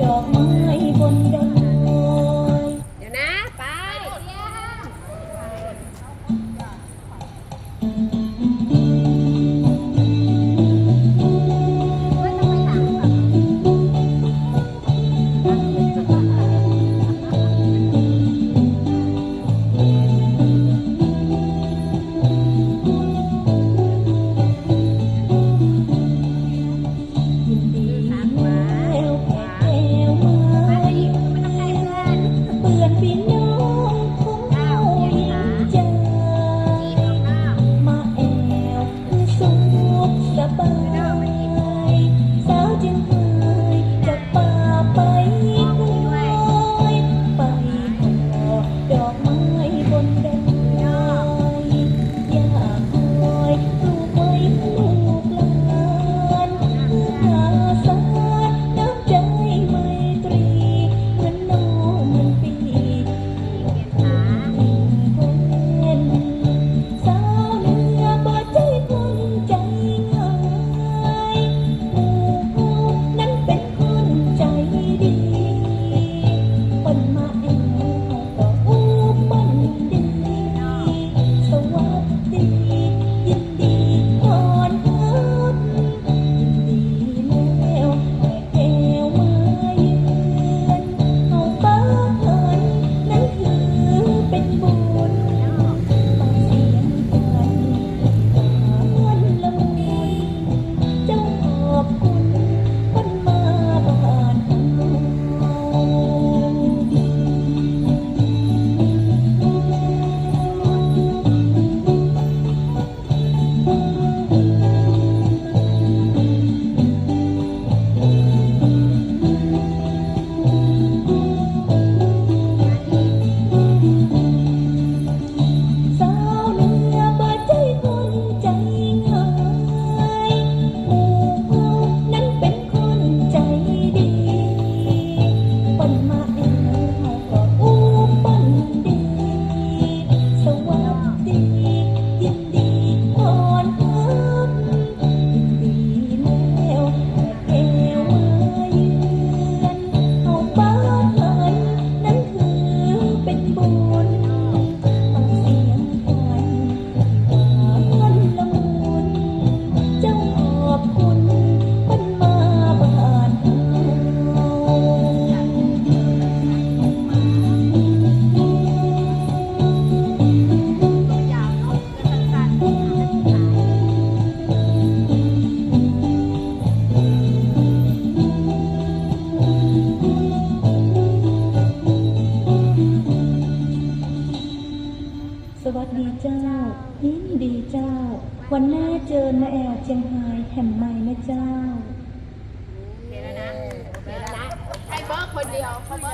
ดอกไม้บนดง สวัสดีเจ้า ยินดีเจ้า วันหน้าเจอมาแอลเชียงรายแห่งใหม่นะเจ้า โอเคแล้วนะโอเคแล้วนะให้เบิร์คนเดียวเขาเบิร์